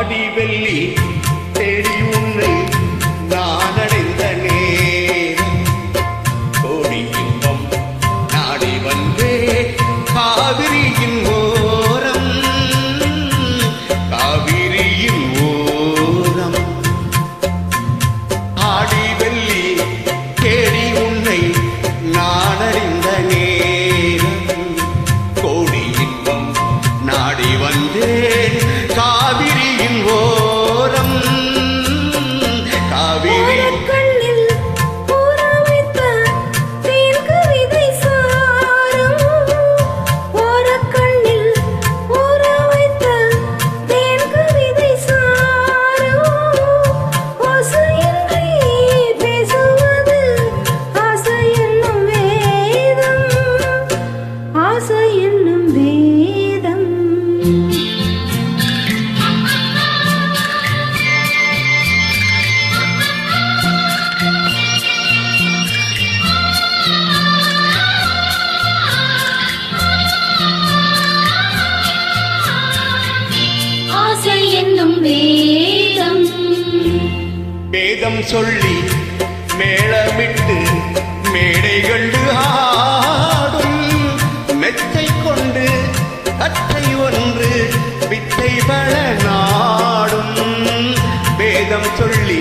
ஆடி வெள்ளி தெரியும் என்னும் வேதம். ஆசை என்னும் வேதம். வேதம் சொல்லி மேளமிட்டு மேடைகள் ஆ வேதம் சொல்லி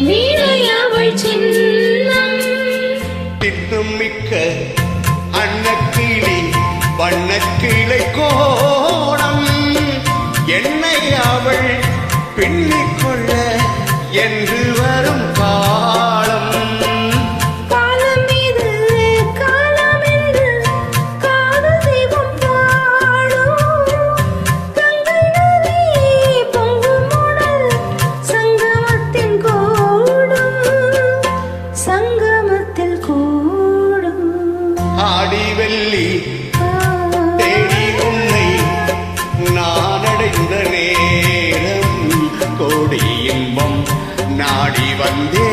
வீணையவள் சின்னம். திட்டம் மிக்க அன்னக்கிளி வண்ணக்கிளை கோணம். என்னை அவள் பின்னிக்கொள்ள என்று ஆடி வெள்ளி தேடி உன்னை நான் நேரம். கோடி இன்பம் நாடி வந்தே